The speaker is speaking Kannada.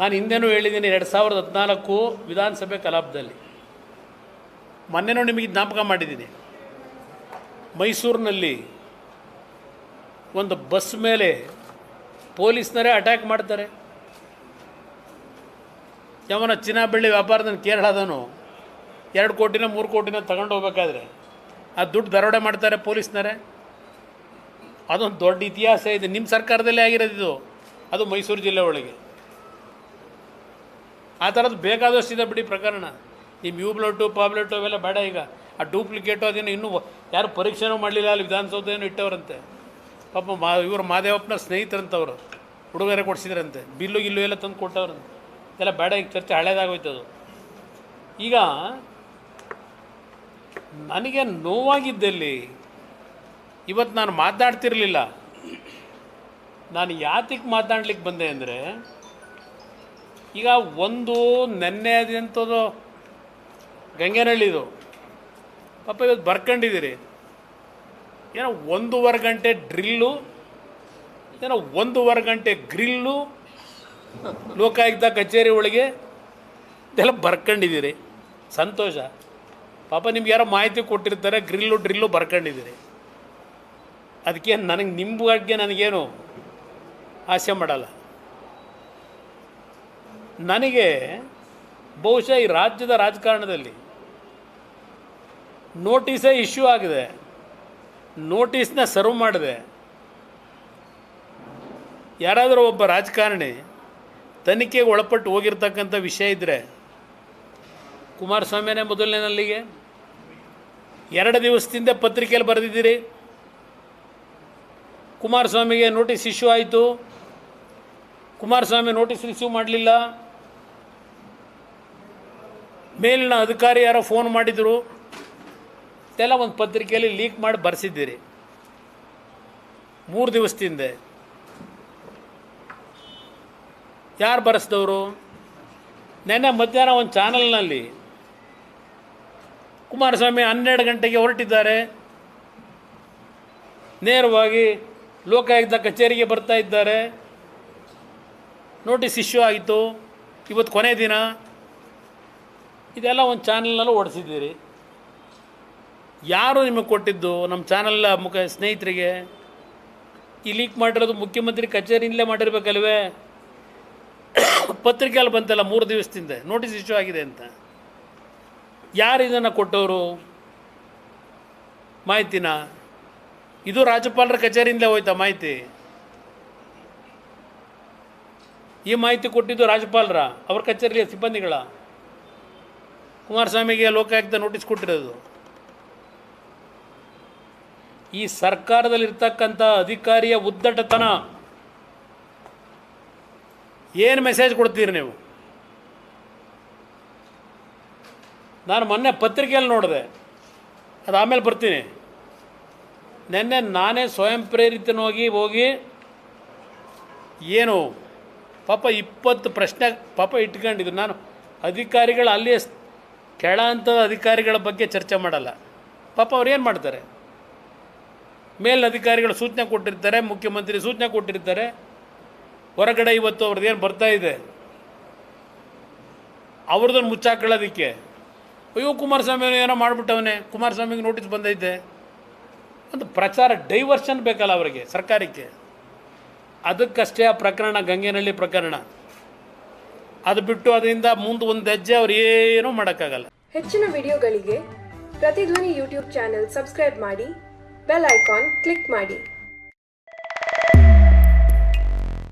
ನಾನು ಹಿಂದೆನೂ ಹೇಳಿದ್ದೀನಿ ಎರಡು ಸಾವಿರದ ಹದಿನಾಲ್ಕು ವಿಧಾನಸಭೆ ಕಲಾಪದಲ್ಲಿ. ಮೊನ್ನೆನೂ ನಿಮಗೆ ಜ್ಞಾಪಕ ಮಾಡಿದ್ದೀನಿ. ಮೈಸೂರಿನಲ್ಲಿ ಒಂದು ಬಸ್ ಮೇಲೆ ಪೊಲೀಸ್ನರೇ ಅಟ್ಯಾಕ್ ಮಾಡ್ತಾರೆ. ಯಾವನ ಚಿನ್ನ ಬೆಳ್ಳಿ ಕೇರಳದನು ಎರಡು ಕೋಟಿನ ಮೂರು ಕೋಟಿನ ತಗೊಂಡು ಹೋಗ್ಬೇಕಾದ್ರೆ ಆ ದುಡ್ಡು ದರೋಡೆ ಮಾಡ್ತಾರೆ ಪೊಲೀಸ್ನರೇ. ಅದೊಂದು ದೊಡ್ಡ ಇತಿಹಾಸ ಇದೆ. ನಿಮ್ಮ ಸರ್ಕಾರದಲ್ಲೇ ಆಗಿರೋದಿದು ಅದು ಮೈಸೂರು ಜಿಲ್ಲೆ ಒಳಗೆ. ಆ ಥರದ್ದು ಬೇಕಾದಷ್ಟಿದೆ ಬಿಡಿ ಪ್ರಕರಣ. ಈ ಮ್ಯೂಬ್ಲೆಟು ಪಾಬ್ಲೆಟು ಅವೆಲ್ಲ ಬೇಡ ಈಗ. ಆ ಡೂಪ್ಲಿಕೇಟು ಅದೇನು ಇನ್ನೂ ಯಾರು ಪರೀಕ್ಷೆನೂ ಮಾಡಲಿಲ್ಲ, ಅಲ್ಲಿ ವಿಧಾನಸೌಧ ಏನು ಇಟ್ಟವರಂತೆ. ಪಾಪ ಮಾ, ಇವರು ಮಾದೇವಪ್ಪನ ಸ್ನೇಹಿತರಂತವರು ಹುಡುಗರೇ ಕೊಡಿಸಿದ್ರಂತೆ. ಬಿಲ್ಲು ಗಿಲ್ಲು ಎಲ್ಲ ತಂದು ಕೊಟ್ಟವ್ರಂತೆ. ಎಲ್ಲ ಬೇಡ, ಈಗ ಚರ್ಚೆ ಹಳೇದಾಗೋಯ್ತದು ಈಗ ನನಗೆ ನೋವಾಗಿದ್ದಲ್ಲಿ ಇವತ್ತು ನಾನು ಮಾತಾಡ್ತಿರಲಿಲ್ಲ. ನಾನು ಯಾತಿಗೆ ಮಾತಾಡ್ಲಿಕ್ಕೆ ಬಂದೆ ಅಂದರೆ ಈಗ ಒಂದು ನೆನ್ನೆ ಅದಂಥದ್ದು ಗಂಗೆನಹಳ್ಳಿದು. ಪಾಪ ಇವತ್ತು ಬರ್ಕೊಂಡಿದ್ದೀರಿ. ಏನೋ ಒಂದೂವರೆ ಗಂಟೆ ಡ್ರಿಲ್ಲು, ಏನೋ ಒಂದೂವರೆ ಗಂಟೆ ಗ್ರಿಲ್ಲು, ಲೋಕಾಯುಕ್ತ ಕಚೇರಿ ಒಳಗೆ ಇದೆಲ್ಲ ಬರ್ಕೊಂಡಿದ್ದೀರಿ. ಸಂತೋಷ. ಪಾಪ ನಿಮ್ಗೆ ಯಾರೋ ಮಾಹಿತಿ ಕೊಟ್ಟಿರ್ತಾರೆ, ಗ್ರಿಲ್ಲು, ಡ್ರಿಲ್ಲು ಬರ್ಕೊಂಡಿದ್ದೀರಿ. ಅದಕ್ಕೆ ನನಗೆ, ನಿಮ್ಮ ಬಗ್ಗೆ ನನಗೇನು ಆಸೆ ಮಾಡಲ್ಲ. ನನಗೆ ಬಹುಶಃ ಈ ರಾಜ್ಯದ ರಾಜಕಾರಣದಲ್ಲಿ ನೋಟಿಸೇ ಇಶ್ಯೂ ಆಗಿದೆ. ನೋಟಿಸ್ನ ಸರ್ವ್ ಮಾಡಿದೆ. ಯಾರಾದರೂ ಒಬ್ಬ ರಾಜಕಾರಣಿ ತನಿಖೆಗೆ ಒಳಪಟ್ಟು ಹೋಗಿರ್ತಕ್ಕಂಥ ವಿಷಯ ಇದ್ದರೆ ಕುಮಾರಸ್ವಾಮಿನೇ ಮೊದಲನೇನಲ್ಲಿಗೆ? ಎರಡು ದಿವಸದಿಂದ ಪತ್ರಿಕೆಯಲ್ಲಿ ಬರೆದಿದ್ದೀರಿ. ಕುಮಾರಸ್ವಾಮಿಗೆ ನೋಟಿಸ್ ಇಶ್ಯೂ ಆಯಿತು. ಕುಮಾರಸ್ವಾಮಿ ನೋಟಿಸ್ ರಿಸೀವ್ ಮಾಡಲಿಲ್ಲ. ಮೇಲಿನ ಅಧಿಕಾರಿ ಯಾರೋ ಫೋನ್ ಮಾಡಿದರು, ಇದೆಲ್ಲ ಒಂದು ಪತ್ರಿಕೆಯಲ್ಲಿ ಲೀಕ್ ಮಾಡಿ ಬರೆಸಿದ್ದೀರಿ. ಮೂರು ದಿವಸದಿಂದ. ಯಾರು ಬರೆಸಿದವರು? ನೆನ್ನೆ ಮಧ್ಯಾಹ್ನ ಒಂದು ಚಾನಲ್ನಲ್ಲಿ ಕುಮಾರಸ್ವಾಮಿ ಹನ್ನೆರಡು ಗಂಟೆಗೆ ಹೊರಟಿದ್ದಾರೆ. ನೇರವಾಗಿ ಲೋಕಾಯುಕ್ತ ಕಚೇರಿಗೆ ಬರ್ತಾ ಇದ್ದಾರೆ. ನೋಟಿಸ್ ಇಶ್ಯೂ ಆಯಿತು. ಇವತ್ತು ಕೊನೆ ದಿನ. ಇದೆಲ್ಲ ಒಂದು ಚಾನಲ್ನಲ್ಲೂ ಓಡಿಸಿದ್ದೀರಿ. ಯಾರು ನಿಮಗೆ ಕೊಟ್ಟಿದ್ದು? ನಮ್ಮ ಚಾನಲ್ ಮುಖ ಸ್ನೇಹಿತರಿಗೆ. ಈ ಲೀಕ್ ಮಾಡಿರೋದು ಮುಖ್ಯಮಂತ್ರಿ ಕಚೇರಿಯಿಂದಲೇ ಮಾಡಿರ್ಬೇಕಲ್ವೇ? ಪತ್ರಿಕೆಯಲ್ಲಿ ಬಂತಲ್ಲ ಮೂರು ದಿವಸದಿಂದ. ನೋಟಿಸ್ ಇಶ್ಯೂ ಆಗಿದೆ ಅಂತ. ಯಾರು ಇದನ್ನು ಕೊಟ್ಟವರು? ಮಾಹಿತಿನ? ಇದು ರಾಜ್ಯಪಾಲರ ಕಚೇರಿಯಿಂದಲೇ ಹೋಯ್ತಾ ಮಾಹಿತಿ? ಈ ಮಾಹಿತಿ ಕೊಟ್ಟಿದ್ದು ರಾಜ್ಯಪಾಲರ, ಅವ್ರ ಕಚೇರಿಯ ಸಿಬ್ಬಂದಿಗಳ? ಕುಮಾರಸ್ವಾಮಿಗೆ ಲೋಕಾಯುಕ್ತ ನೋಟಿಸ್ ಕೊಟ್ಟಿರೋದು. ಈ ಸರ್ಕಾರದಲ್ಲಿರ್ತಕ್ಕಂಥ ಅಧಿಕಾರಿಯ ಉದ್ದಟತನ. ಏನು ಮೆಸೇಜ್ ಕೊಡ್ತೀರಿ ನೀವು? ನಾನು ಮೊನ್ನೆ ಪತ್ರಿಕೆಯಲ್ಲಿ ನೋಡಿದೆ. ಅದು ಆಮೇಲೆ ಬರ್ತೀನಿ. ನಿನ್ನೆ ನಾನೇ ಸ್ವಯಂ ಪ್ರೇರಿತನಾಗಿ ಹೋಗಿ ಏನು ಪಾಪ ಇಪ್ಪತ್ತು ಪ್ರಶ್ನೆ ಪಾಪ ಇಟ್ಕೊಂಡಿದ್ದು. ನಾನು ಅಧಿಕಾರಿಗಳು ಅಲ್ಲಿ ಕೆಳ ಹಂತದ ಅಧಿಕಾರಿಗಳ ಬಗ್ಗೆ ಚರ್ಚೆ ಮಾಡಲ್ಲ. ಪಾಪ ಅವ್ರು ಏನು ಮಾಡ್ತಾರೆ? ಮೇಲ್ ಅಧಿಕಾರಿಗಳು ಸೂಚನೆ ಕೊಟ್ಟಿರ್ತಾರೆ, ಮುಖ್ಯಮಂತ್ರಿ ಸೂಚನೆ ಕೊಟ್ಟಿರ್ತಾರೆ. ಹೊರಗಡೆ ಇವತ್ತು ಅವ್ರದ್ದು ಏನು ಬರ್ತಾ ಇದೆ? ಅವ್ರದ್ದನ್ನು ಮುಚ್ಚಾಕೊಳ್ಳೋದಕ್ಕೆ. ಅಯ್ಯೋ, ಕುಮಾರಸ್ವಾಮಿ ಏನೋ ಮಾಡಿಬಿಟ್ಟವನೇ. ಕುಮಾರಸ್ವಾಮಿಗೆ ನೋಟಿಸ್ ಬಂದೈತೆ. ಒಂದು ಪ್ರಚಾರ ಡೈವರ್ಷನ್ ಬೇಕಲ್ಲ ಅವರಿಗೆ ಸರ್ಕಾರಕ್ಕೆ. ಅದಕ್ಕಷ್ಟೇ ಆ ಪ್ರಕರಣ, ಗಂಗೆನಹಳ್ಳಿ ಪ್ರಕರಣ. ಅದು ಬಿಟ್ಟು ಅದರಿಂದ ಮುಂದೆ ಒಂದು ಹೆಜ್ಜೆ ಅವ್ರು ಏನೂ ಮಾಡೋಕ್ಕಾಗಲ್ಲ. ಹೆಚ್ಚಿನ ವಿಡಿಯೋಗಳಿಗೆ ಪ್ರತಿಧ್ವನಿ ಯೂಟ್ಯೂಬ್ ಚಾನೆಲ್ ಸಬ್ಸ್ಕ್ರೈಬ್ ಮಾಡಿ, ಬೆಲ್ ಐಕಾನ್ ಕ್ಲಿಕ್ ಮಾಡಿ.